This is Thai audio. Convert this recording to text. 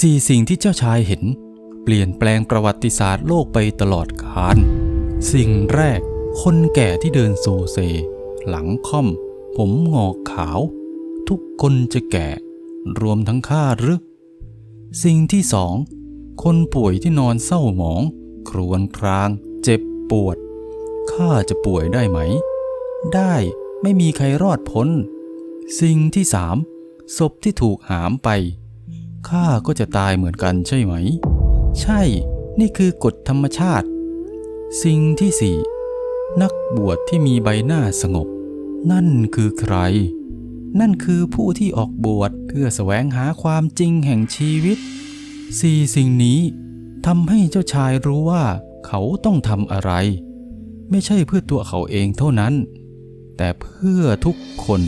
สี่สิ่งที่เจ้าชายเห็น เปลี่ยนแปลงประวัติศาสตร์โลกไปตลอดกาลสิ่งแรก คนแก่ที่เดินโซเซ หลังค่อม ผมงอกขาว ทุกคนจะแก่ รวมทั้งข้าหรือ สิ่งที่สอง คนป่วยที่นอนเศร้าหมอง ครวญคราง เจ็บปวด ข้าจะป่วยได้ไหม ได้ไม่มีใครรอดพ้น สิ่งที่สามศพที่ถูกหามไป ข้าก็จะตายเหมือนกันใช่ไหม ใช่ นี่คือกฎธรรมชาติ สิ่งที่สี่นักบวชที่มีใบหน้าสงบ นั่นคือใคร นั่นคือผู้ที่ออกบวชเพื่อแสวงหาความจริงแห่งชีวิตสี่สิ่งนี้ทำให้เจ้าชายรู้ว่าเขาต้องทำอะไร ไม่ใช่เพื่อตัวเขาเองเท่านั้น แต่เพื่อทุกคน